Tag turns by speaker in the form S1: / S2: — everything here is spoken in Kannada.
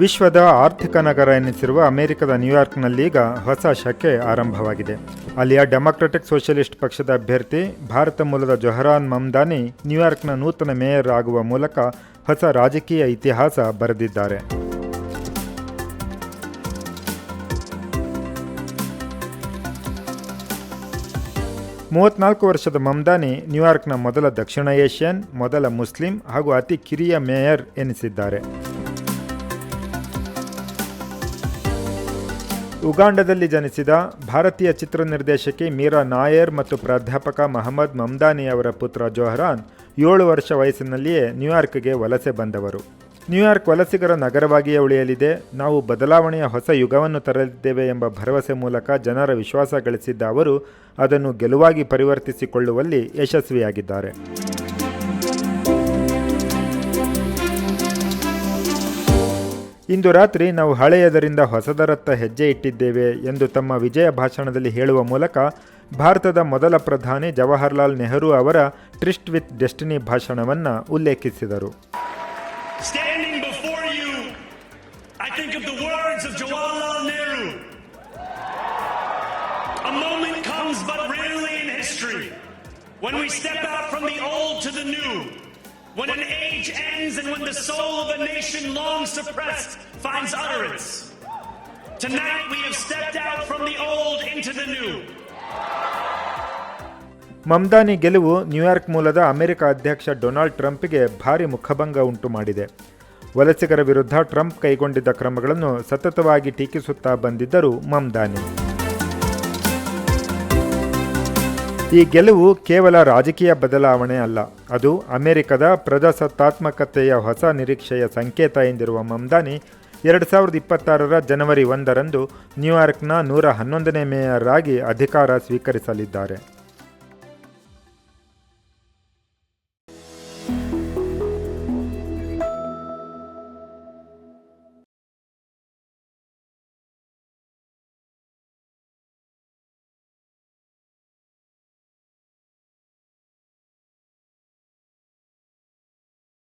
S1: ವಿಶ್ವದ ಆರ್ಥಿಕ ನಗರ ಎನಿಸಿರುವ ಅಮೆರಿಕದ ನ್ಯೂಯಾರ್ಕ್ನಲ್ಲಿ ಈಗ ಹೊಸ ಶಕೆ ಆರಂಭವಾಗಿದೆ. ಅಲ್ಲಿಯ ಡೆಮಾಕ್ರೆಟಿಕ್ ಸೋಷಿಯಲಿಸ್ಟ್ ಪಕ್ಷದ ಅಭ್ಯರ್ಥಿ, ಭಾರತ ಮೂಲದ ಜೊಹರಾನ್ ಮಮ್ದಾನಿ, ನ್ಯೂಯಾರ್ಕ್ನ ನೂತನ ಮೇಯರ್ ಆಗುವ ಮೂಲಕ ಹೊಸ ರಾಜಕೀಯ ಇತಿಹಾಸ ಬರೆದಿದ್ದಾರೆ. ಮೂವತ್ನಾಲ್ಕು ವರ್ಷದ ಮಮ್ದಾನಿ ನ್ಯೂಯಾರ್ಕ್ನ ಮೊದಲ ದಕ್ಷಿಣ ಏಷ್ಯನ್, ಮೊದಲ ಮುಸ್ಲಿಂ ಹಾಗೂ ಅತಿ ಕಿರಿಯ ಮೇಯರ್ ಎನಿಸಿದ್ದಾರೆ. ಉಗಾಂಡದಲ್ಲಿ ಜನಿಸಿದ ಭಾರತೀಯ ಚಿತ್ರ ನಿರ್ದೇಶಕಿ ಮೀರಾ ನಾಯರ್ ಮತ್ತು ಪ್ರಾಧ್ಯಾಪಕ ಮಹಮ್ಮದ್ ಮಮ್ದಾನಿ ಅವರ ಪುತ್ರ ಜೋಹರಾನ್ ಏಳು ವರ್ಷ ವಯಸ್ಸಿನಲ್ಲಿಯೇ ನ್ಯೂಯಾರ್ಕ್ಗೆ ವಲಸೆ ಬಂದವರು. ನ್ಯೂಯಾರ್ಕ್ ವಲಸಿಗರ ನಗರವಾಗಿಯೇ ಉಳಿಯಲಿದೆ. ನಾವು ಬದಲಾವಣೆಯ ಹೊಸ ಯುಗವನ್ನು ತರಲಿದ್ದೇವೆ ಎಂಬ ಭರವಸೆ ಮೂಲಕ ಜನರ ವಿಶ್ವಾಸ ಗಳಿಸಿದ್ದ ಅವರು ಅದನ್ನು ಗೆಲುವಾಗಿ ಪರಿವರ್ತಿಸಿಕೊಳ್ಳುವಲ್ಲಿ ಯಶಸ್ವಿಯಾಗಿದ್ದಾರೆ. ಇಂದು ರಾತ್ರಿ ನಾವು ಹಳೆಯದರಿಂದ ಹೊಸದರತ್ತ ಹೆಜ್ಜೆ ಇಟ್ಟಿದ್ದೇವೆ ಎಂದು ತಮ್ಮ ವಿಜಯ ಭಾಷಣದಲ್ಲಿ ಹೇಳುವ ಮೂಲಕ ಭಾರತದ ಮೊದಲ ಪ್ರಧಾನಿ ಜವಾಹರ್ಲಾಲ್ ನೆಹರು ಅವರ ಟ್ರಿಸ್ಟ್ ವಿತ್ ಡೆಸ್ಟಿನಿ ಭಾಷಣವನ್ನು ಉಲ್ಲೇಖಿಸಿದರು.
S2: When we step out from the old to the new, when an age ends and when the soul of a nation long suppressed finds utterance. Tonight we have stepped out from the old into the new.
S1: Mamdani ಗೆಲುವು ನ್ಯೂಯಾರ್ಕ್ ಮೂಲದ ಅಮೆರಿಕ ಅಧ್ಯಕ್ಷ ಡೊನಾಲ್ಡ್ ಟ್ರಂಪ್ಗೆ ಭಾರಿ ಮುಖಭಂಗ ಉಂಟು ಮಾಡಿದೆ ವಲಸಿಗರ ವಿರುದ್ಧ ಟ್ರಂಪ್ ಕೈಗೊಂಡಿದ್ದ ಕ್ರಮಗಳನ್ನು ಸತತವಾಗಿ ಟೀಕಿಸುತ್ತಾ ಬಂದಿದ್ದರು ಮಮ್ದಾನಿ ಈ ಗೆಲುವು ಕೇವಲ ರಾಜಕೀಯ ಬದಲಾವಣೆ ಅಲ್ಲ, ಅದು ಅಮೆರಿಕದ ಪ್ರಜಾಸತ್ತಾತ್ಮಕತೆಯ ಹೊಸ ನಿರೀಕ್ಷೆಯ ಸಂಕೇತ ಎಂದಿರುವ ಮಮ್ದಾನಿ ಎರಡು ಸಾವಿರದ ಇಪ್ಪತ್ತಾರರ ಜನವರಿ ಒಂದರಂದು ನ್ಯೂಯಾರ್ಕ್ನ ನೂರ ಹನ್ನೊಂದನೇ ಮೇಯರ್ ಆಗಿ ಅಧಿಕಾರ ಸ್ವೀಕರಿಸಲಿದ್ದಾರೆ.